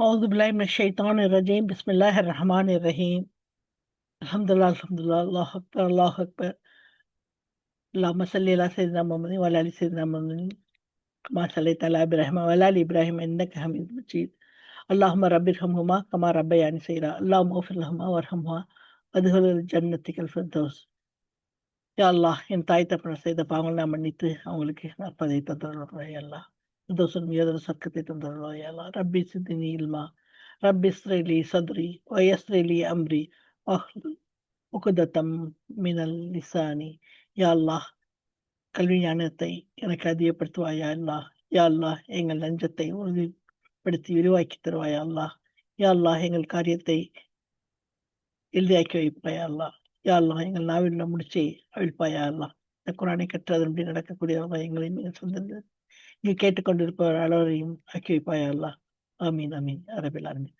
أعوذ بالله من الشيطان الرجيم بسم الله الرحمن الرحيم الحمد لله الحمد لله الله أكبر الله أكبر اللهم صل على سيدنا محمد وعلى آل سيدنا محمد كما صليت على إبراهيم وعلى آل إبراهيم إنك حميد مجيد اللهم رب ارحمهما كما ربياني صغيرا اللهم اغفر لهما وارحمهما وادخل ஜன்னத்திக الفردوس யா அல்லாஹ் என் தாய் தப்பனர் செய்த பாவங்கள் நான் மன்னித்து அவங்களுக்கு நற்பதை தந்துள்ளோம் அல்லாஹ் தோசன் மீது சர்க்கத்தை தந்தருளாயாலா ரப்பி சித்தினி இல்மா ரப்பி ஸ்ரேலி சதுரி வயஸ்ரேலி அம்ரி உகுதத்தம் மினல் லிசானி யா அல்லாஹ் கல்வி ஞானத்தை எனக்கு அதிகப்படுத்துவாயா அல்லாஹ் யா அல்லாஹ் எங்கள் லஞ்சத்தை உறுதிப்படுத்தி விரிவாக்கி தருவாயா அல்லாஹ் யா அல்லாஹ் எங்கள் காரியத்தை எளிதாக்கி வைப்பாயா அல்லாஹ் யா அல்லாஹ் எங்கள் நாவில் முடிச்சை அழிப்பாயா அல்லாஹ் இந்த குரானை கற்று அதன்படி நடக்கக்கூடியவர்கள் எங்களை நீங்கள் சொந்த இங்கு கேட்டுக்கொண்டிருப்பவர் அலவரையும் ஆக்கி வைப்பாயா அல்லாஹ் ஆமீன் ஆமீன் அரபில் ஆமீன்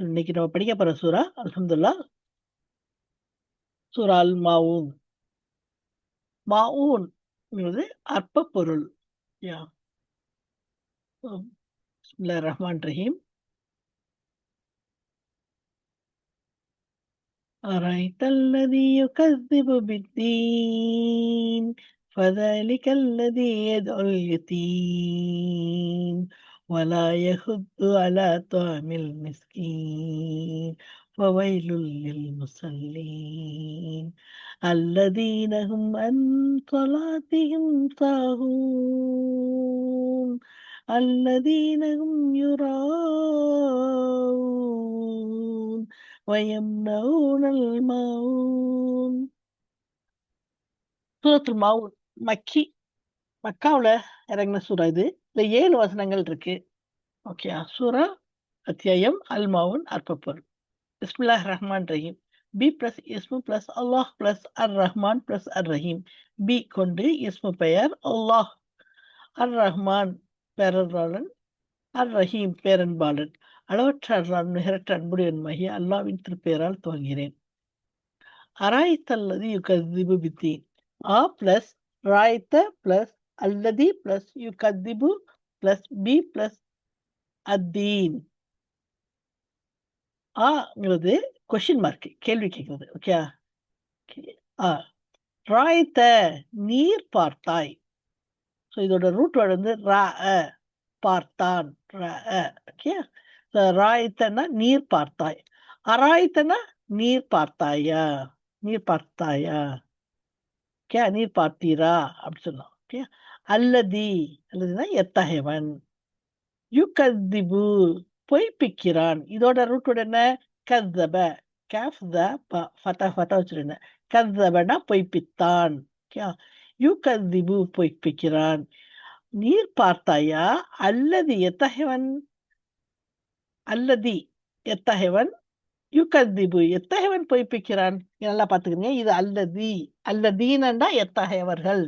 இன்னைக்கு நம்ம படிக்க போற சூரா அல்ஹம்துல்லா சூரா அல் மாவூன் மாவூன் அற்ப பொருள் யா ரஹ்மான் ரஹீம் أرأيت الذي يكذب بالدين فذلك الذي يدعو اليتيم ولا يحض على طعم المسكين فويل للمصلين. الذين هم عن صلاتهم ساهون. الذين هم يراءون ويمنعون الماعون. سورة المعون மக்கி மக்காவில் இறங்கின சூறா இது. இந்த ஏழு வசனங்கள் இருக்கு. ஓகே சூரா அத்தியாயம் அல்மாவுன் அற்பப்பொருள். பிஸ்மில்லாஹ் ரஹ்மான் ரஹீம். பி பிளஸ் இஸ்மு பிளஸ் அல்லாஹ் பிளஸ் அர் ரஹ்மான் பிளஸ் அர் ரஹீம் பி கொண்டு இஸ்மு பெயர் அல்லாஹ் அர் ரஹ்மான் பேரன்பாளன் அர் ரஹீம் பேரன்பாளன். அளவற்ற அல்லான் நிகரற்ற அன்புடையன்மாகிய அல்லாவின் திருப்பெயரால் துவங்கிறேன் அராய்த்தல்லது யுகதிபு பித்தீன். ஆ பிளஸ் ராய்த்த பிளஸ் அல்லதி பிளஸ் யுகதிபு பிளஸ் பி பிளஸ் அத்தீன் ஆங்கிறது கொஷின் மார்க் கேள்வி கேட்கிறது ஓகே ஆ? ராய்த்த நீர் பார்த்தாய். ஸோ இதோட ரூட் வேர்டு வந்து ரா பார்த்தான் ஓகே ராய்த்தனா நீர் பார்த்தாய். அராய்த்தனா நீர் பார்த்தாயா? நீர் பார்த்தாயா? ஓகே நீர் பார்த்தீரா அப்படின்னு சொல்லலாம் ஓகே அல்லதி. அல்லதுன்னா எத்தகையவன்? யு கதிபு பொய்ப்பிக்கிறான். இதோட ரூட்டோட என்ன? கதப கேஃப் த ஃபத்தா ஃபத்தா வச்சிருந்தேன். கதபனா பொய்ப்பித்தான். ஓகே யு கதிபு பொய்ப்பிக்கிறான். நீர் பார்த்தாயா? அல்லது எத்தகையவன்? அல்லதி எத்தகையவன்? யுகதிபு எத்தகையவன் பொய்ப்பிக்கிறான்? நல்லா பார்த்துக்கிறீங்க இது அல்லதி. அல்லதீனண்டா எத்தகையவர்கள்?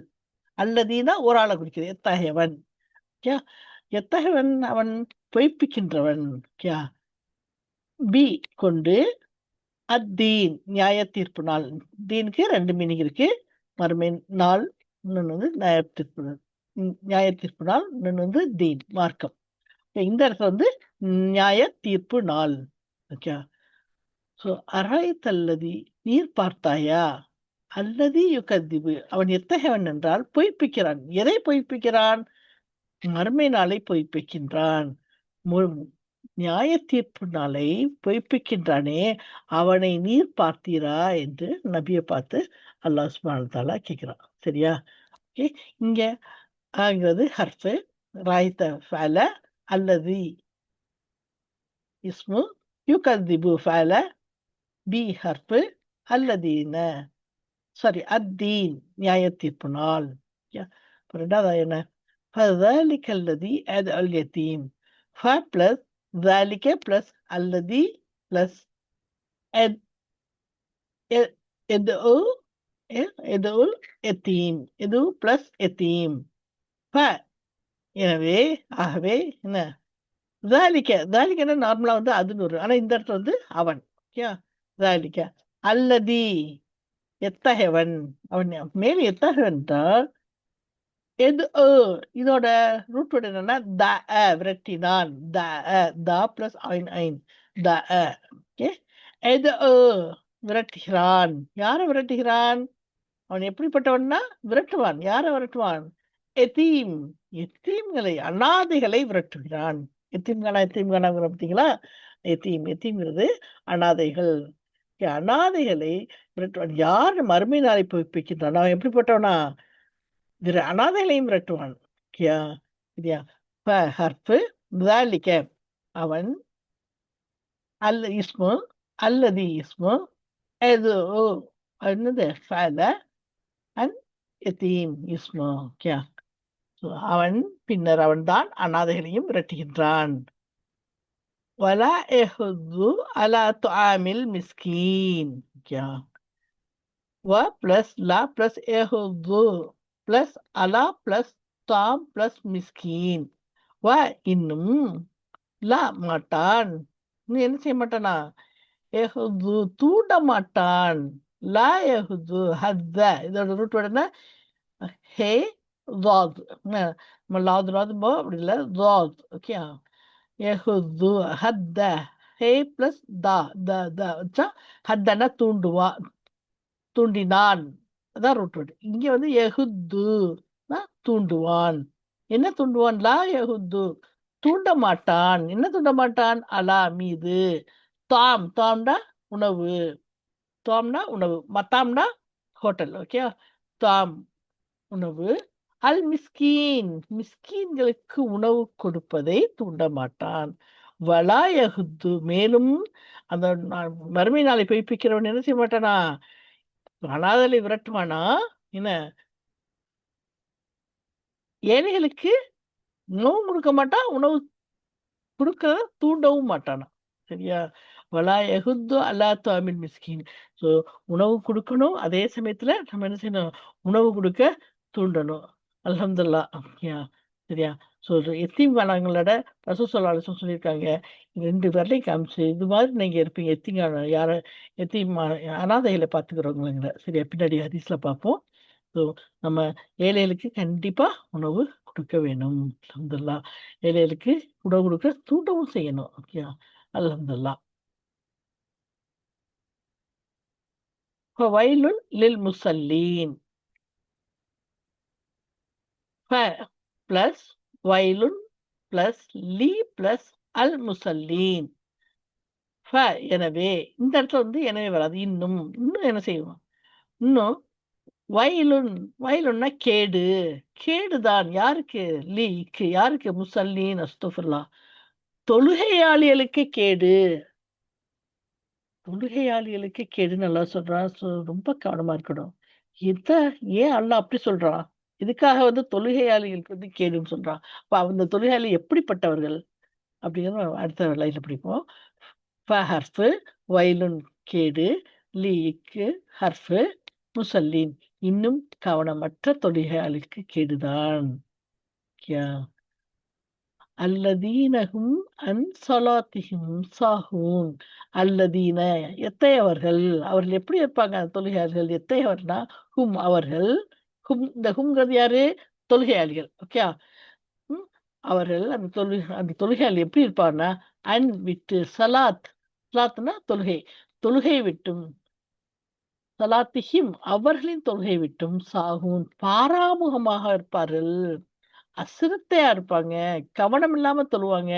அல்லதீனா ஒரு ஆளை குறிக்கிறது. எத்தகையவன்? கியா? எத்தகையவன் அவன் பொய்ப்பிக்கின்றவன்? கியா? பி கொண்டு அத்தீன் நியாய தீர்ப்பு நாள். தீனுக்கு ரெண்டு மீனிங் இருக்கு. மறுமை நாள் இன்னொன்று வந்து நியாய தீர்ப்பு நாள். நியாய தீர்ப்பு நாள் இன்னொன்று வந்து தீன் மார்க்கம். இந்த இடத்துல வந்து நியாய தீர்ப்பு நாள். ஓகே ஸோ அராய்த்தல்லதி நீர் பார்த்தாயா? அல்லதி யுகதிபு அவன் எத்தகையவன் என்றால் பொய்ப்பிக்கிறான். எதை பொய்ப்பிக்கிறான்? மறுமை நாளை பொய்ப்பிக்கின்றான். நியாய தீர்ப்பு நாளை பொய்ப்பிக்கின்றானே. அவனை நீர் பார்த்தீரா? என்று நபியை பார்த்து அல்லாஹ் சுபானத்தாலா கேட்கிறான். சரியா? ஓகே. இங்க ஆகிறது ஹர்ஃபு. ராய்த்த ஃபேல அல்லது. இஸ்மு யுகதிபு ஃபேல பி ஹர்ஃபு அல்லதீன சாரி அத்தீன் நியாய தீர்ப்பு நாள் ரெண்டாவது என்ன فذلك الذي أدعى اليتيم ف plus ذلك plus الذي plus اد ادعو ادعو اليتيم ادعو plus يتيم ف எனவே ஆகவே என்ன தாலிக்க தாலிக்கன்னா நார்மலா வந்து அதுன்னு வரும் ஆனா இந்த இடத்துல வந்து அவன் ஓகே தாலிக்க அல்லதி எத்தகையவன்? அவன் மேல் எத்தகையவன் என்றால் எது இதோட ரூட் வேர்ட் என்னன்னா த அ விரட்டினான். த அ த பிளஸ் ஐன் ஐன் த அ. ஓகே? எது அ விரட்டுகிறான். யாரை விரட்டுகிறான்? அவன் எப்படிப்பட்டவன்னா விரட்டுவான். யாரை விரட்டுவான்? எத்தீம். எத்தீம்களை அனாதைகளை விரட்டுகிறான். எத்தீம்கானா எத்தீம்கானா பார்த்தீங்களா? எத்தீம். எத்தீம்ங்கிறது அனாதைகள். அனாதைகளை விரட்டுவான் யார் மறுமை நாளை புதுப்பிக்கின்றான் அவன் எப்படிப்பட்டவனா திரு அனாதைகளையும் விரட்டுவான் ஓகேயா சரியா ப ஹர்ஃபு அவன் அல்ல இஸ்மு அல்லது இஸ்மு ஏதோ என்னது? ஃபல அன் எத்தீம் இஸ்மு. கியா? அவன் பின்னர் அவன்தான் அனாதைகளையும் விரட்டுகின்றான் ولا எஹுது அலா துஆமில் மிஸ்கீன் யா வ பிளஸ் லா பிளஸ் எஹுது பிளஸ் அலா பிளஸ் தாம் பிளஸ் மிஸ்கீன் வ இன்னும் லா மாட்டான் நீ என்ன செய்ய மாட்டானா எஹுது தூண்ட மாட்டான் லா எஹுது ஹத்த இதோட ரூட் வேடனா ஹே ஜாத் நம்ம லாத் லாத் போ அப்படி இல்லை ஜாத் ஓகே எஹுது ஹத்த ஹே பிளஸ் தா த த வச்சா ஹத்தனா தூண்டுவா தூண்டினான் அதான் ரூட் வேர்டு இங்கே வந்து எஹுத்து தூண்டுவான் என்ன தூண்டுவான் லா எஹுத்து தூண்ட மாட்டான் என்ன தூண்ட மாட்டான் அலா மீது தாம் தாம்னா உணவு தாம்னா உணவு மத்தாம்னா ஹோட்டல் ஓகே தாம் உணவு அல் மிஸ்கீன் மிஸ்கீன்களுக்கு உணவு கொடுப்பதை தூண்ட மாட்டான் வலாயகுத்து மேலும் அந்த நா- மறுமை நாளை பொய்ப்பிக்கிறவன் என்ன செய்ய மாட்டானா அனாதலை விரட்டுவானா? என்ன? ஏழைகளுக்கு உணவு கொடுக்க மாட்டான் உணவு கொடுக்க தூண்டவும் மாட்டானா? சரியா? வலா எகுத்து அல்லா தாமின் மிஸ்கின். ஸோ உணவு கொடுக்கணும் அதே சமயத்தில் நம்ம என்ன செய்யணும்? உணவு கொடுக்க தூண்டணும். அலமதுல்லா யா சரியா? ஸோ எத்தீம் காலங்களோட ரசூ சொல்லாலும் சொல்லியிருக்காங்க ரெண்டு பேர்லையும் காமிச்சு இது மாதிரி நீங்கள் இருப்பீங்க. எத்தீங்க யார எத்தீம் அனாதைகளை பார்த்துக்கிறவங்களுங்கிற சரியா? பின்னாடி ஹரிஸில் பார்ப்போம். ஸோ நம்ம ஏழைகளுக்கு கண்டிப்பாக உணவு கொடுக்க வேணும். அலமதுல்லா ஏழைகளுக்கு உணவு கொடுக்க தூண்டவும் செய்யணும். ஓகே அல்ஹம்துல்லா வயலுன் லில் முசல்லீன். பிளஸ் வயலுன் பிளஸ் லீ பிளஸ் அல் முசல்லீன் ஃப எனவே இந்த இடத்துல வந்து எனவே வராது? இன்னும். இன்னும் என்ன செய்வோம்? இன்னும் வயலுன் வயலுன்னா கேடு. கேடுதான். யாருக்கு? லீக்கு யாருக்கு? முசல்லீன் அஸ்துஃபுல்லா தொழுகையாளிகளுக்கு கேடு. தொழுகையாளிகளுக்கு கேடு நல்லா சொல்றான் ரொம்ப கவனமா இருக்கணும். இத ஏன் அல்ல அப்படி சொல்றான் இதுக்காக வந்து தொழுகையாளிகளுக்கு வந்து கேடுன்னு சொல்றான். அப்போ அந்த தொழுகையாளி எப்படிப்பட்டவர்கள்? அப்படிங்கிற அடுத்த லைன்ல படிப்போம். ஃப ஹர்ஃபு வயலுன் கேடு லீக்கு ஹர்ஃபு முசல்லின் இன்னும் கவனமற்ற தொழுகையாளிக்கு கேடுதான். அல்லதீனகும் அல்லதீனஹும் அன் சலாத்திஹும் சாஹூன் அல்லதீன எத்தையவர்கள்? அவர்கள் எப்படி இருப்பாங்க தொழுகையாளர்கள் எத்தையவர்னா? ஹும் அவர்கள். ஹும் இந்த ஹும்ங்கிறது யாரு? தொழுகையாளிகள். ஓகே அவர்கள் அந்த தொழு அந்த தொழுகையாளி எப்படி இருப்பார்னா அன் விட்டு சலாத். சலாத்னா தொழுகை. தொழுகை விட்டும் சலாத்திஹிம் அவர்களின் தொழுகை விட்டும் சாகும். பாராமுகமாக இருப்பார்கள். அசிரத்தையா இருப்பாங்க. கவனம் இல்லாம தொழுவாங்க.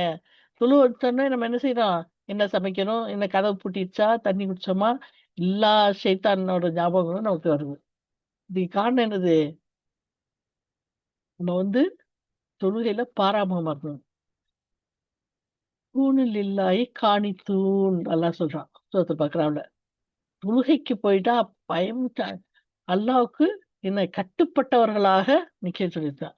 தொழுவச்சோன்னா நம்ம என்ன செய்யறோம்? என்ன சமைக்கணும்? என்ன கதவு பூட்டிடுச்சா? தண்ணி குடிச்சோமா? எல்லா சைத்தானோட ஞாபகங்களும் நமக்கு வருது. இதுக்கு காரணம் என்னது? நம்ம வந்து தொழுகையில பாராமுகமா இருக்கணும். தூணில் இல்லாய் காணி தூண் நல்லா சொல்றான் சோத்து பாக்குறான்ல தொழுகைக்கு போயிட்டா பயம் அல்லாவுக்கு என்ன கட்டுப்பட்டவர்களாக நிக்க சொல்லியிருக்கான்.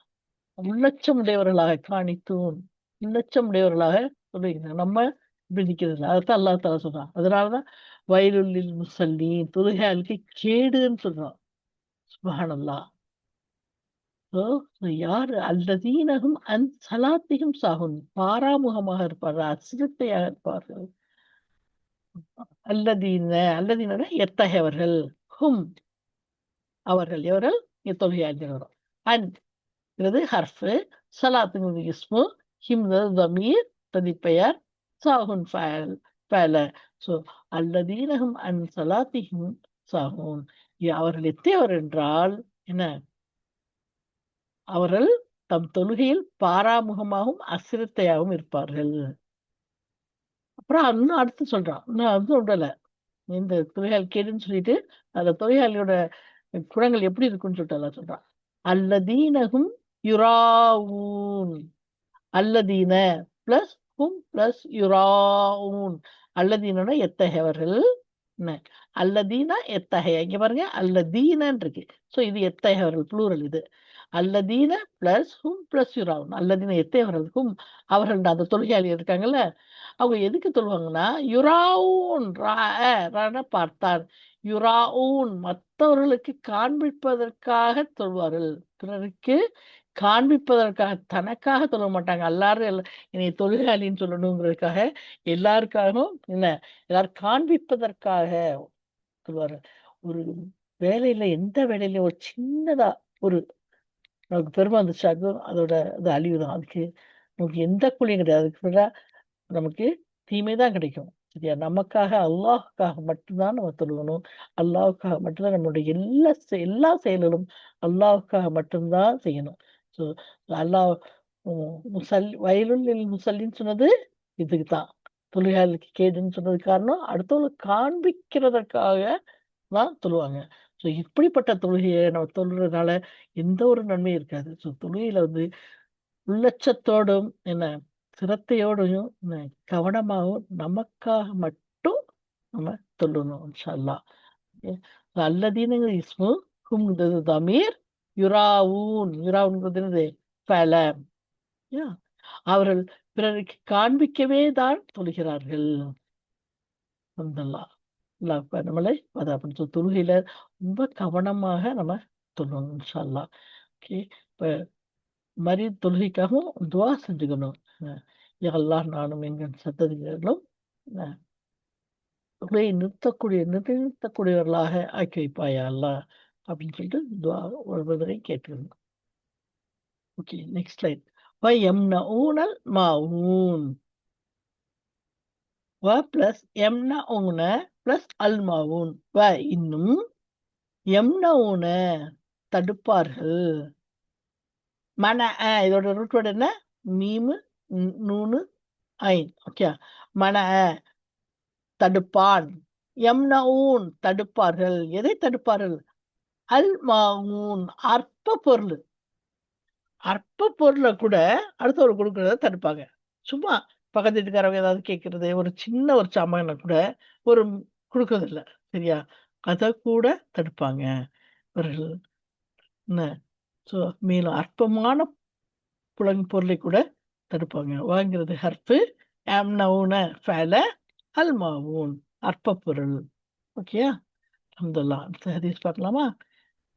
உள்ளச்சம் உடையவர்களாக காணித்தூன் உள்ளச்சம் உடையவர்களாக சொல்லியிருக்கான் நம்ம இப்படி நிக்கிறது அதைத்தான் அல்லா தலா சொல்றான். அதனாலதான் வயலுள்ளில் முசல்லி தொழுகையாளுக்கு கேடுன்னு சொல்றான். சுபஹானல்லா. So, யார்? அல்லதீனகும் அந் சலாத்திகும் சாகும் பாராமுகமாக இருப்பார்கள் அசிரத்தையாக இருப்பார்கள். அல்லதீன அல்லதீன எத்தகையவர்கள் ஹும் அவர்கள் எவர்கள்? தொழுகையாளர்கள் அன் ஹர்ஃபு சலாத்துங்கிறது இஸ்மு ஹிம்ங்கிறது தமீர் பிரதிப்பெயர் சாகுன் ஃபயல் ஃபயல ஸோ அல்லதீனகும் அன் சலாத்திஹும் சாகுன். அவர்கள் எத்தையவர் என்றால் என்ன? அவர்கள் தம் தொழுகையில் பாராமுகமாகவும் அசிரத்தையாகவும் இருப்பார்கள். அப்புறம் இன்னும் அடுத்து சொல்றான். இன்னும் அது சொல்லல. இந்த தொழிலாளி கேடுன்னு சொல்லிட்டு அந்த தொழிலாளியோட குணங்கள் எப்படி இருக்குன்னு சொல்லிட்டு எல்லாம் சொல்றான். அல்லதீனகும் யுராவூன் அல்லதீன பிளஸ் ஹும் பிளஸ் யுராவூன் அல்லதீனோட எத்தகையவர்கள்? என்ன? அல்லதீனா எத்தகைய? இங்க பாருங்க அல்லதீனன் இருக்கு ஸோ இது எத்தகையவர்கள்? ப்ளூரல் இது. அல்லதீன பிளஸ் ஹும் பிளஸ் யுராவும் அல்லதீன எத்தையவர்களுக்கும் அவர்கள் அந்த தொழுகையாளி இருக்காங்கல்ல அவங்க எதுக்கு சொல்லுவாங்கன்னா யுராவூன் பார்த்தார் பார்த்தான். யுராவூன் மற்றவர்களுக்கு காண்பிப்பதற்காக சொல்வார்கள் பிறருக்கு காண்பிப்பதற்காக தனக்காக சொல்ல மாட்டாங்க. எல்லாரும் என்னை தொழிலாளின்னு சொல்லணுங்கிறதுக்காக எல்லாருக்காகவும் என்ன? எல்லாரும் காண்பிப்பதற்காக சொல்லுவார். ஒரு வேலையில எந்த வேலையிலையும் ஒரு சின்னதா ஒரு நமக்கு பெருமை வந்துச்சு அது அதோட அது அழிவு தான் அதுக்கு நமக்கு எந்த கூலியும் கிடையாது. அதுக்கு பதிலாக நமக்கு தீமை தான் கிடைக்கும். சரியா? நமக்காக அல்லாஹுக்காக மட்டும்தான் நம்ம தொழுகணும். அல்லாஹுக்காக மட்டும்தான் நம்மளுடைய எல்லா எல்லா செயல்களும் அல்லாஹுக்காக மட்டும்தான் செய்யணும். ஸோ அல்லாஹ் முசல் வயலுள் முசல்லின்னு சொன்னது இதுக்கு தான் தொழுகையாளுக்கு கேடுன்னு சொன்னது காரணம் அடுத்தவங்களுக்கு காண்பிக்கிறதற்காக தான் சொல்லுவாங்க ஸோ இப்படிப்பட்ட தொழுகையை நம்ம தொழுறதுனால எந்த ஒரு நன்மையும் இருக்காது. ஸோ தொழுகையில வந்து உள்ளச்சத்தோடும் என்ன சிரத்தையோடையும் கவனமாகவும் நமக்காக மட்டும் நம்ம சொல்லணும் இன்ஷல்லா அல்லதீனுங்கிற இஸ்மு கும்ங்கிறது தமீர் யுராவூன். யுராவுங்கிறது பல அவர்கள் பிறருக்கு காண்பிக்கவே தான் தொழுகிறார்கள் நம்மளை அதை அப்படி தொழுகையில ரொம்ப கவனமாக நம்ம தொழுவோம் இன்ஷல்லா ஓகே இப்போ மாதிரி தொழுகைக்காகவும் துவா செஞ்சுக்கணும். எல்லாம் நானும் எங்கள் சத்ததிகளும் தொழுகை நிறுத்தக்கூடிய நிறுத்தக்கூடியவர்களாக ஆக்கி வைப்பாயா அல்லா அப்படின்னு சொல்லிட்டு துவா ஒருவரை கேட்டுக்கணும். ஓகே நெக்ஸ்ட் ஸ்லைட் வ எம்ன வ பிளஸ் எம்ன ஊன பிளஸ் அல் மாவூன். வ இன்னும் எம்ன ஊன தடுப்பார்கள். மன இதோட ரூட் வேர்டு என்ன? மீமு நூனு ஐன். ஓகே மன தடுப்பான். எம்னூன் தடுப்பார்கள். எதை தடுப்பார்கள்? அல் மாவூன். அற்ப பொருள். அற்ப பொருளை கூட அடுத்தவர் கொடுக்கறத தடுப்பாங்க. சும்மா பக்கத்து வீட்டுக்காரவங்க ஏதாவது கேட்கறது ஒரு சின்ன ஒரு சாமானை கூட ஒரு கொடுக்கறதில்ல சரியா? அதை கூட தடுப்பாங்க இவர்கள். என்ன? ஸோ மேலும் அற்பமான புலங் பொருளை கூட தடுப்பாங்க. வாங்கிறது ஹர்ஃபு ஆம்னவுன ஃபேல அல்மாவூன் அற்ப பொருள் ஓகேயா? அந்த ஹதீஸ் பார்க்கலாமா?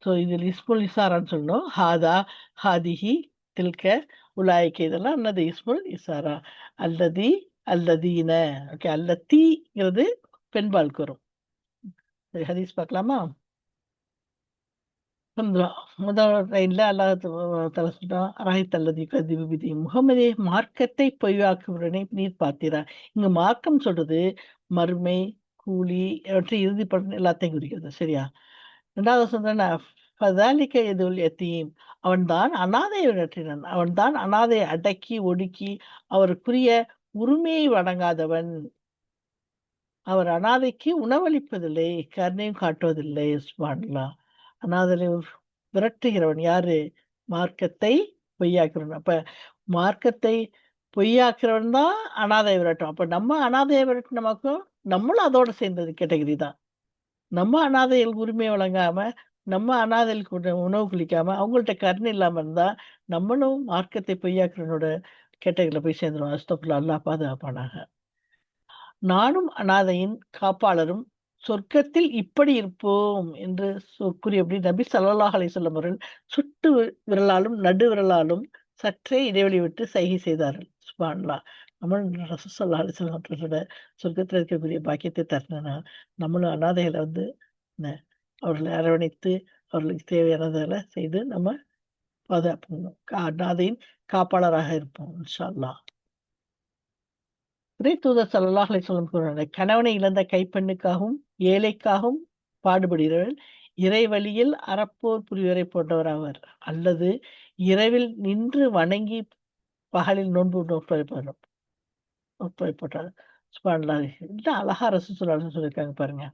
ஸோ இதில் இஸ்முல் இசாரான்னு சொன்னோம் ஹாதா ஹாதிஹி தில்க உலாய்க்கு இதெல்லாம் என்னது? இஸ்முல் இசாரா. அல்லதி அல்லதீன. ஓகே அல்ல தீங்கிறது வரும். சரி ஹதீஸ் பார்க்கலாமா? முதல் லைன்ல அல்லாஹ் தலை சொல்றான் ராஹித் அல்லதி கதிபு விதி முகமதே மார்க்கத்தை பொய்வாக்குவரனை நீர் பார்த்தீரா இங்க மார்க்கம் சொல்றது மருமை கூலி அவற்றை இறுதி பண்ண எல்லாத்தையும் குறிக்கிறது. சரியா? ரெண்டாவது சொல்றேன் ஃபதாலிக்க எதுல் எத்தீம்? அவன்தான் அனாதையை விரட்டினன் அவன்தான் அனாதையை அடக்கி ஒடுக்கி அவருக்குரிய உரிமையை வழங்காதவன் அவர் அனாதைக்கு உணவளிப்பதில்லை கருணையும் காட்டுவதில்லை சுபான்லா அனாதலை விரட்டுகிறவன் யாரு? மார்க்கத்தை பொய்யாக்குறவன். அப்ப மார்க்கத்தை பொய்யாக்குறவன் தான் அனாதை விரட்டும். அப்ப நம்ம அனாதையை விரட்டினமாக்கும் நம்மளும் அதோட சேர்ந்தது கேட்டகரி தான். நம்ம அனாதைகள் உரிமை வழங்காம நம்ம அனாதைகளுக்கு உணவு குளிக்காம அவங்கள்ட்ட கருணை இல்லாமல் இருந்தா நம்மளும் மார்க்கத்தை பொய்யாக்கிறனோட கேட்டகரியில போய் சேர்ந்துடும் அஸ்தப்புல அல்லா பாதுகாப்பானாக. நானும் அனாதையின் காப்பாளரும் சொர்க்கத்தில் இப்படி இருப்போம் என்று கூறியபடி நபி சல்லாஹ் அலிசல்லம் அவர்கள் சுட்டு விரலாலும் நடு விரலாலும் சற்றே இடைவெளி விட்டு சைகை செய்தார்கள். சுபான்லா நம்ம ரசூசல்லா அலிசல்லம் சொர்க்கத்தில் இருக்கக்கூடிய பாக்கியத்தை தரணும்னா நம்மளும் அனாதைகளை வந்து அவர்களை அரவணைத்து அவர்களுக்கு தேவையானதில் செய்து நம்ம பாதுகாப்பு அனாதையின் காப்பாளராக இருப்போம் இன்ஷா அல்லாஹ் இறை தூதர் ஸல்லல்லாஹு அலைஹி கணவனை இழந்த கைப்பெண்ணுக்காகவும் ஏழைக்காகவும் பாடுபடுகிறவர்கள் இறை வழியில் அறப்போர் புரிவரை போன்றவராவர். அல்லது இரவில் நின்று வணங்கி பகலில் நோன்பு போய் போட்டார். சுபான்லாஹ் என்ன அழகா ரசூலுல்லாஹி சொல்லியிருக்காங்க பாருங்க.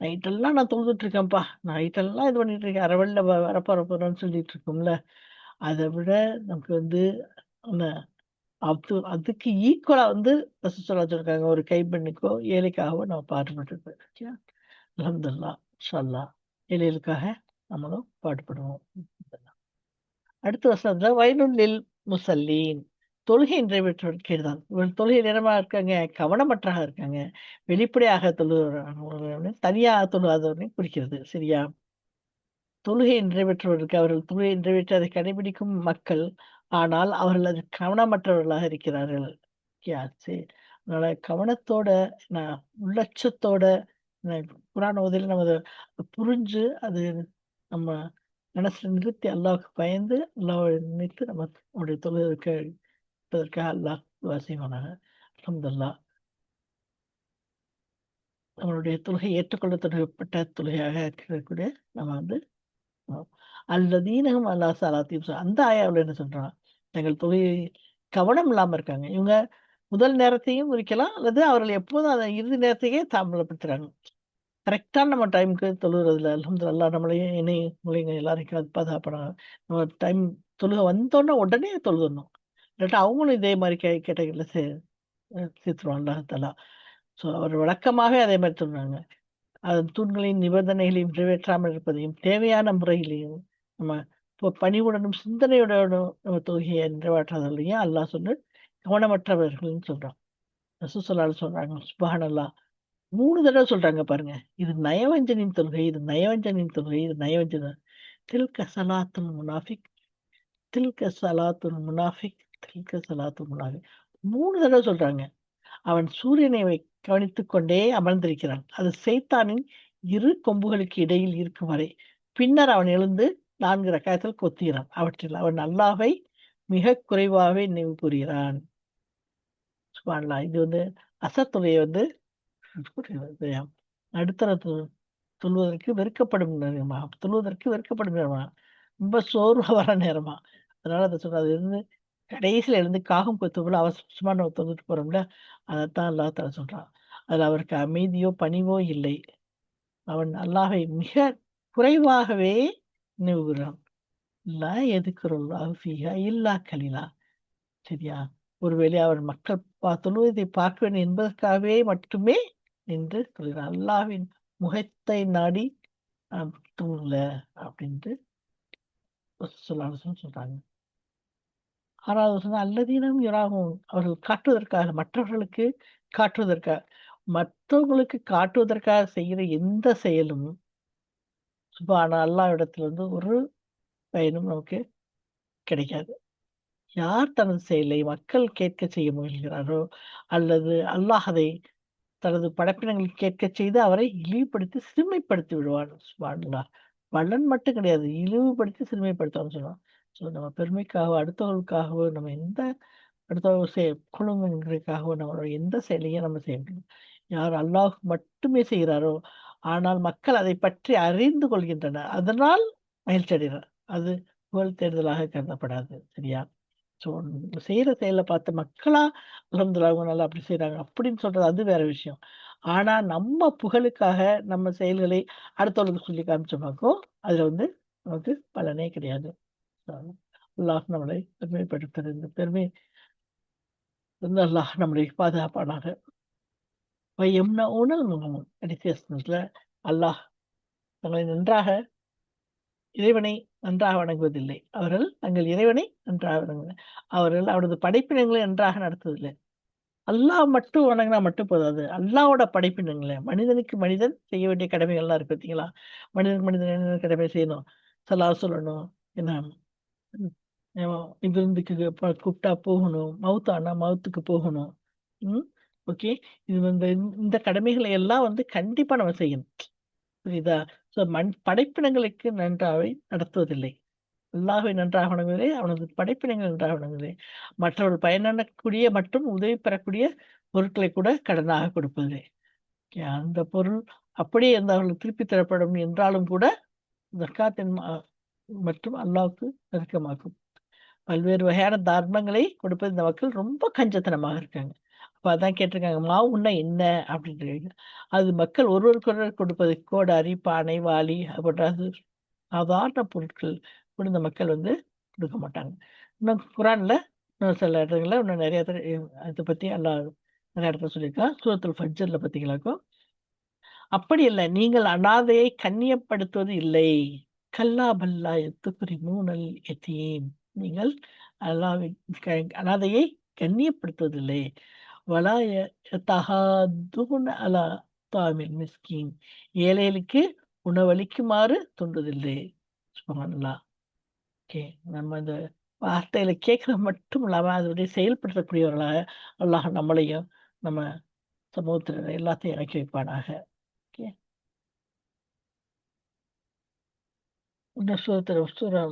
நைட்டெல்லாம் நான் தொழுதுட்டு இருக்கேன்ப்பா நைட்டெல்லாம் இது பண்ணிட்டு இருக்கேன் அரவல்ல வரப்போற போறோம்னு சொல்லிட்டு இருக்கோம்ல அதை விட நமக்கு வந்து அந்த அது அதுக்கு ஈக்குவலா வந்து ரசூலுல்லாஹி சொல்லியிருக்காங்க. ஒரு கைப்பெண்ணுக்கோ ஏழைக்காகவோ நம்ம பாடுபட்டு அல்ஹம்துலில்லாஹ் இன்ஷா ஏழைகளுக்காக நம்மளும் பாடுபடுவோம் அடுத்த வசனத்தில் வயலுள்ளில் முசல்லீன். தொழுகை நிறைவேற்றுவதற்கேதான் கேடுதான் இவர்கள் தொழுகை நேரமா இருக்காங்க கவனமற்றாக இருக்காங்க. வெளிப்படையாக தொழுகிறவர்கள் தனியாக தொழுகாதவர்களையும் குறிக்கிறது. சரியா? தொழுகை நிறைவேற்றுவதற்கு அவர்கள் தொழுகை நிறைவேற்றி அதை கடைபிடிக்கும் மக்கள். ஆனால் அவர்கள் அது கவனமற்றவர்களாக இருக்கிறார்கள். யா, சரி. அதனால கவனத்தோட நான் உள்ளட்சத்தோட புராண உதவியில் நம்ம அதை புரிஞ்சு அது நம்ம மனசுல நிறுத்தி அல்லாவுக்கு பயந்து அல்லாவை நினைத்து நம்ம நம்முடைய தொழுகைக்கு இருப்பதற்காக அல்லாஹ் துவா செய்வானாக நம்மளுடைய தொழுகை ஏற்றுக்கொள்ள தொடங்கப்பட்ட தொழுகையாக இருக்கக்கூடிய நம்ம வந்து அல்லதீனகம் அல்லா சலாத்தையும் அந்த ஆயாவில் என்ன சொல்கிறான் தங்கள் தொழுகை கவனம் இல்லாம இருக்காங்க இவங்க முதல் நேரத்தையும் குறிக்கலாம் அல்லது அவர்கள் எப்போதும் அதை இறுதி நேரத்தையே தாமதப்படுத்துறாங்க கரெக்டாக நம்ம டைமுக்கு தொழுகிறதுல அல்ஹம்துலில்லா நம்மளையும் இணை முளைங்க எல்லாரையும் அது நம்ம டைம் தொழுகை வந்தோடனே உடனே தொழுதணும் இல்லாட்டா அவங்களும் இதே மாதிரி கே கேட்டகரியில் சே சேர்த்துருவாங்க அல்லாஹத்தலா ஸோ அவர் வழக்கமாகவே அதே மாதிரி சொன்னாங்க. அதன் தூண்களின் நிபந்தனைகளையும் நிறைவேற்றாமல் இருப்பதையும் தேவையான முறையிலையும் நம்ம இப்போ பணிவுடனும் சிந்தனையுடனும் நம்ம தொகையை நிறைவேற்றாதலையும் அல்லாஹ் சொல்லு கவனமற்றவர்கள்னு சொல்கிறான் ரசூசலால் சொல்கிறாங்க சுபஹானல்லா. அல்லாஹ் மூணு தடவை சொல்கிறாங்க பாருங்க இது நயவஞ்சனின் தொழுகை இது நயவஞ்சனின் தொழுகை இது நயவஞ்சன. தில்க சலாத்துல் முனாஃபிக் தில்க சலாத்துல் முனாஃபிக். தில்க சலாத்துல் மூணு தடவை சொல்றாங்க. அவன் சூரியனை வை- கவனித்துக் கொண்டே அமர்ந்திருக்கிறான். அது சைத்தானின் இரு கொம்புகளுக்கு இடையில் இருக்கும் வரை. பின்னர் அவன் எழுந்து நான்கு ரக்காயத்தில் கொத்துகிறான். அவற்றில் அவன் அல்லாவை மிக குறைவாகவே நினைவு கூறுகிறான். சுப்ஹானல்லாஹ். இது வந்து அசத்துறையை வந்து நடுத்தர சொல்வதற்கு வெறுக்கப்படும் நேரமா? சொல்வதற்கு வெறுக்கப்படும் நேரமா? ரொம்ப சோர்வா வர நேரமா? அதனால அதை சொல்ற அது இருந்து கடைசியில் எழுந்து காகம் கொத்து போல சும்மா நம்ம தொழுதுட்டு போகிறோம்ல அதைத்தான் அல்லாஹ் தலை சொல்கிறான் அதில் அவருக்கு அமைதியோ பணிவோ இல்லை. அவன் அல்லாஹை மிக குறைவாகவே நினைவுகிறான். லா எதுக்குறோம் அஃபியா இல்லா கலிலா. சரியா? ஒருவேளை அவன் மக்கள் பார்த்தாலும் இதை பார்க்க வேண்டும் என்பதற்காகவே மட்டுமே நின்று சொல்கிறான். அல்லாவின் முகத்தை நாடி தூங்கல அப்படின்ட்டு சொல்லாலும் சொல்றாங்க. ஆறாவது சொன்னால் அல்லதீனம் யுராகும். அவர்கள் காட்டுவதற்காக மற்றவர்களுக்கு காட்டுவதற்காக மற்றவங்களுக்கு காட்டுவதற்காக செய்கிற எந்த செயலும் சுபான அல்லாஹ்விடத்துல இருந்து ஒரு பயனும் நமக்கு கிடைக்காது. யார் தனது செயலை மக்கள் கேட்க செய்ய முயல்கிறாரோ அல்லது அல்லாஹ் அதை தனது படைப்பினங்களுக்கு கேட்க செய்து அவரை இழிவுபடுத்தி சிறுமைப்படுத்தி விடுவான். சுப்ஹானல்லாஹ் வல்லன் மட்டும் கிடையாது இழிவுபடுத்தி சிறுமைப்படுத்துவான்னு சொல்லுவான். ஸோ நம்ம பெருமைக்காகவோ அடுத்தவர்களுக்காகவோ நம்ம எந்த அடுத்தவர்கள் செய் குழுங்கிறதுக்காகவோ நம்மளோட எந்த செயலையும் நம்ம செய்ய முடியும் யார் அல்லாஹ் மட்டுமே செய்கிறாரோ ஆனால் மக்கள் அதை பற்றி அறிந்து கொள்கின்றனர். அதனால் மகிழ்ச்சி அடைகிறார். அது புகழ் தேர்தலாக கருதப்படாது சரியா? ஸோ செய்கிற செயலை பார்த்து மக்களா அல்ஹம்துலில்லாஹ் அவங்க நல்லா அப்படி செய்கிறாங்க அப்படின்னு சொல்றது அது வேற விஷயம். ஆனால் நம்ம புகழுக்காக நம்ம செயல்களை அடுத்தவர்களுக்கு சொல்லி காமிச்சோமாக்கோ அதில் வந்து நமக்கு பலனே கிடையாது. அல்லாஹ் நம்மளை பெருமைப்படுத்துறது இந்த பெருமை. வந்து அல்லாஹ் நம்மளை பாதுகாப்பானாக. எம்னா உணவு அல்லாஹ் தங்களை நன்றாக இறைவனை நன்றாக வணங்குவதில்லை. அவர்கள் தங்கள் இறைவனை நன்றாக வணங்குவது அவர்கள் அவரது படைப்பினங்களை நன்றாக நடத்துவதில்லை. அல்லாஹ் மட்டும் வணங்கினா மட்டும் போதாது. அல்லாவோட படைப்பினங்களை மனிதனுக்கு மனிதன் செய்ய வேண்டிய கடமைகள்லாம் இருக்கு பார்த்தீங்களா மனிதனுக்கு மனிதன் கடமை செய்யணும்? சலா சொல்லணும். என்ன? ம், விருந்துக்கு கூப்பிட்டா போகணும். மவுத் ஆனா மவுத்துக்கு போகணும். ம்? ஓகே. இது வந்து இந்த இந்த கடமைகளை எல்லாம் வந்து கண்டிப்பா நம்ம செய்யணும். புரியுதா? ஸோ மண் படைப்பினங்களுக்கு நன்றாவை நடத்துவதில்லை. அல்லாஹ்வை நன்றாக வணங்குவதிலே, அவனது படைப்பினங்கள் நன்றாக வணங்குவதிலே, மற்றவர்கள் பயனடக்கூடிய மற்றும் உதவி பெறக்கூடிய பொருட்களை கூட கடனாக கொடுப்பதிலே. ஓகே. அந்த பொருள் அப்படியே அந்த அவர்களுக்கு திருப்பித் தரப்படும் என்றாலும் கூட, ஜக்காத்தின் மற்றும் அல்லாவுக்கு நெருக்கமாக்கும். பல்வேறு வகையான தர்மங்களை கொடுப்பது இந்த மக்கள் ரொம்ப கஞ்சத்தனமாக இருக்காங்க. அப்போ அதான் கேட்டிருக்காங்க, "மாவுன்னா என்ன?" அப்படின்ட்டு அது மக்கள் ஒருவருக்கொருவர் கொடுப்பது கோடாரி, பானை, வாளி போன்ற சாதாரண பொருட்கள் கொடுத்த மக்கள் வந்து கொடுக்க மாட்டாங்க. இன்னும் குரான்ல இன்னும் சில இடங்களில் இன்னும் நிறைய இடத்துல அதை பற்றி அல்லாஹ் நெறைய இடத்துல சொல்லியிருக்கான். சூரத்தில் ஃபஜ்ஜரில் பார்த்தீங்களாக்கும், அப்படி இல்லை நீங்கள் அனாதையை கண்ணியப்படுத்துவது இல்லை. கல்லா பல்லா யத்துக்ரிமூனல் யதீம். நீங்கள் அல்லாஹ்வின் க அனாதையை கண்ணியப்படுத்துவதில்லை. வலாய ய அலா தாமில் மிஸ்கீன். ஏழைகளுக்கு உணவளிக்குமாறு தூண்டுவதில்லை. சுப்ஹானல்லாஹ். ஓகே. நம்ம இந்த வார்த்தையில கேட்கறது மட்டும் இல்லாமல் அதனுடைய செயல்படுத்தக்கூடியவர்களாக அல்லாஹ் நம்மளையும், நம்ம சமூகத்தினர் எல்லாத்தையும் இறக்கி வைப்பானாக. ஓகே. இந்த சூரத்துல சூரா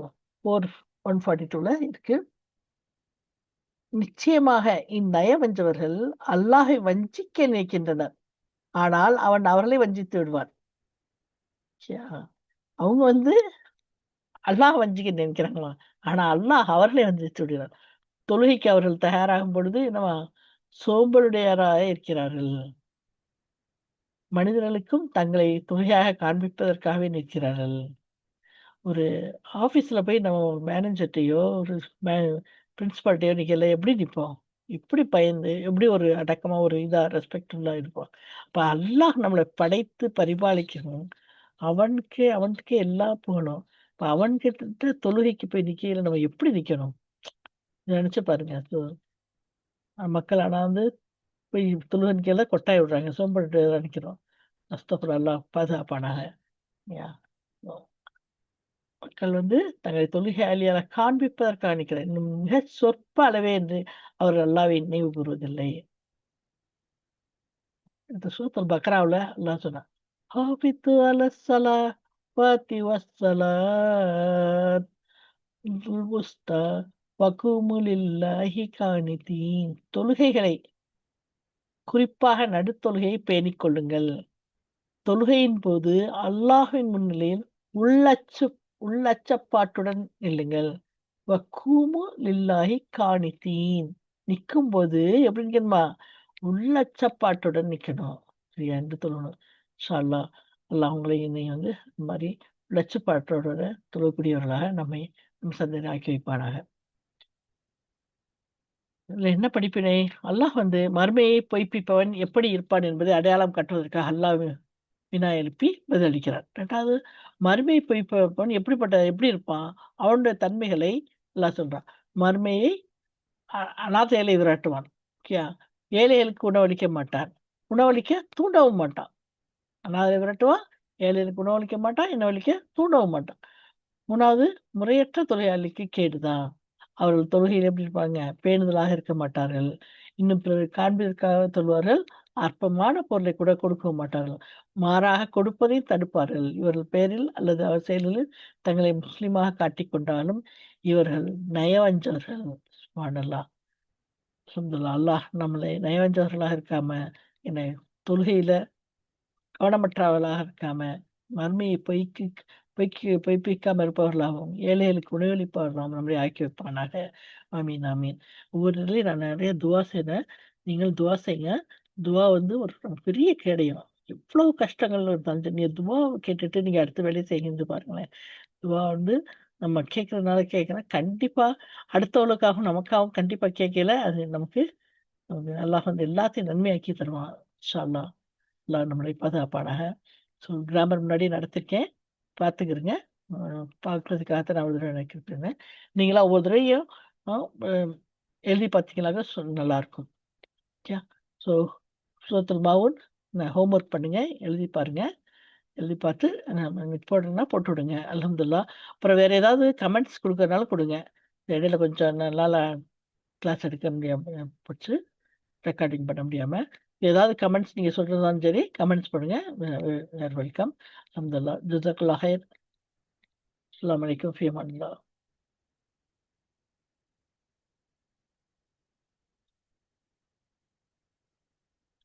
4 142ல இருக்கு. நிச்சயமாக இந்நயவஞ்சகர்கள் அல்லாஹை வஞ்சிக்க நினைக்கின்றனர். ஆனால் அவன் அவர்களை வஞ்சித்து விடுவான். அவங்க வந்து அல்லாஹ் வஞ்சிக்க நினைக்கிறாங்களா ஆனா அல்லாஹ் அவர்களை வஞ்சித்து விடுகிறான். தொழுகைக்கு அவர்கள் தயாராகும் பொழுது என்னவா சோம்பலுடையராக இருக்கிறார்கள். மனிதர்களுக்கும் தங்களை தொகையாக காண்பிப்பதற்காகவே நிற்கிறார்கள். ஒரு ஆஃபீஸில் போய் நம்ம ஒரு மேனேஜர்ட்டயோ, ஒரு மே பிரின்சிபால்ட்டயோ நிக்கையில எப்படி நிப்போம்? எப்படி பயந்து, எப்படி ஒரு அடக்கமா ஒரு இதா ரெஸ்பெக்ட்ஃபுல்லா இருப்போம். அப்ப அல்லாஹ் நம்மள படைத்து பரிபாலிக்கணும். அவனுக்கே அவனுக்கே எல்லா புகழும். இப்போ அவன்கிட்ட தொழுகைக்கு போய் நிக்கையில நம்ம எப்படி நிக்கணும்? நெனச்சு பாருங்க. ஸோ மக்கள் ஆனா வந்து போய் தொழுக நிக்கையில கொட்டாய் விடுறாங்க. சோம்பேறியா நிக்கிறோம். அஸ்தக்ஃபிருல்லாஹ் பாதுகாப்பானாக. யா. ஓ. மக்கள் வந்து தங்களை தொழுகையாளியாக காண்பிப்பதற்காக நிற்கிறார். இன்னும் மிக சொற்ப அளவே என்று அவர்கள் அல்லாவை நினைவு கூறுவதில்லை. இந்த சூத்தல் பக்ராவில் அல்லா சொன்னார் "ஹாஃபிது அலஸ் ஸலாவாத்தி வஸ்ஸலாத் துல் வுஸ்தா வகூமு தொழுகைகளை குறிப்பாக நடுத்தொழுகையை பேணிக் கொள்ளுங்கள். தொழுகையின் போது அல்லாஹின் முன்னிலையில் உள்ளச்சு உள்ளச்சப்பாட்டுடன் நில்லுங்கள். வக்கூமு லில்லாஹி கானிதீன். நிக்கும்போது எப்படி நிக்கணுமா? உள்ளச்சப்பாட்டுடன் நிக்கணும். சரியா? என்று சொல்லணும் ஷால்லா அல்லாஹ். அல்லாஹ் உங்களையும் வந்து இந்த மாதிரி உள்ளச்சப்பாட்டோட தொழக்கூடியவர்களாக நம்மை நம் சந்ததியினர் ஆக்கி வைப்பானாக. இதில் என்ன படிப்பினை? அல்லாஹ் வந்து மறுமையை பொய்ப்பிப்பவன் எப்படி இருப்பான் என்பதை அடையாளம் காட்டுவதற்காக அல்லாஹ் வினா எழுப்பி பதிலளிக்கிறார். ரெண்டாவது மறுமையை பொய்ப்பிப்பவன் எப்படிப்பட்ட எப்படி இருப்பான்? அவனுடைய தன்மைகளை எல்லாம் சொல்றான். மறுமையை அ அநாதைகளை விரட்டுவான். ஓகேயா? ஏழைகளுக்கு உணவளிக்க மாட்டான். உணவளிக்க தூண்டவும் மாட்டான். அநாதைகளை விரட்டுவான். ஏழைகளுக்கு உணவளிக்க மாட்டான். உணவளிக்க தூண்டவும் மாட்டான். மூணாவது முறையற்ற தொழிலாளிக்கு கேடுதான். அவர்கள் தொழுகையில் எப்படி இருப்பாங்க? பேணுதலாக இருக்க மாட்டார்கள். இன்னும் பிறர் காண்பதற்காக தொழுவார்கள். அற்பமான பொருளை கூட கொடுக்கவும் மாட்டார்கள். மாறாக கொடுப்பதை தடுப்பார்கள். இவர்கள் பெயரில் அல்லது அவர் செயலில் தங்களை முஸ்லீமாக காட்டிக்கொண்டாலும் இவர்கள் நயவஞ்சகர்கள். சுப்ஹானல்லாஹ். அல்ஹம்துலில்லாஹ். அல்லாஹ் நம்மளை நயவஞ்சவர்களாக இருக்காம, என்னை தொழுகையில கவனமற்றவர்களாக இருக்காம, மறுமையை பொய்க்கு பொய்க்கு பொய்ப்பிக்காம இருப்பவர்களாகவும், ஏழைகளுக்கு உணவளிப்பவர்களாகவும் நம்மளை ஆக்கி வைப்பானாக. ஆமீன், ஆமீன். ஒவ்வொரு நிலையும் நான் நிறைய துவா செய்தேன் நீங்கள் துவா செய்யுங்க. துவா வந்து ஒரு பெரிய கேடயம். எவ்வளவு கஷ்டங்கள் இருந்தாலும் சரி, நீங்கள் துவாவை கேட்டுட்டு நீங்கள் அடுத்த வேலையை செய்யுங்க பாருங்களேன். துவா வந்து நம்ம கேட்கறதுனால கேட்குறேன் கண்டிப்பாக அடுத்தவங்களுக்காகவும், நமக்காகவும் கண்டிப்பாக கேட்கல அது நமக்கு அல்லாஹ் வந்து எல்லாத்தையும் நன்மையாக்கி தருவான். ஷால்லா அல்லாஹ். அல்லாஹ் நம்மளை பாதுகாப்பானாக. ஸோ கிராமர் முன்னாடி நடத்திருக்கேன். பார்த்துக்கிருங்க. பார்க்குறதுக்காக நான் ஒரு தடவை நினைக்கிறேன். நீங்களா ஒவ்வொரு தடவையும் எழுதி பார்த்தீங்கனாக்க சொ நல்லாயிருக்கும். ஓகே. ஸோ சூரத்துல் மாவுன் நான் ஹோம் ஒர்க் பண்ணுங்கள் எழுதி பாருங்கள் எழுதி பார்த்து போடுறேன்னா போட்டு விடுங்க. அலமதுல்லா அப்புறம் வேறு ஏதாவது கமெண்ட்ஸ் குடுக்கறதுனாலும் கொடுங்க இடையில கொஞ்சம் நல்லா கிளாஸ் எடுக்க முடியாமல் போச்சு. ரெக்கார்டிங் பண்ண முடியாமல் ஏதாவது கமெண்ட்ஸ் நீங்கள் சொல்கிறதாலும் சரி, கமெண்ட்ஸ் பண்ணுங்கள் வெல்கம். அலமதுல்லா ஜஸாக்கல்லாஹ் ஹைர். அஸ்ஸலாமு அலைக்கும். ஃபி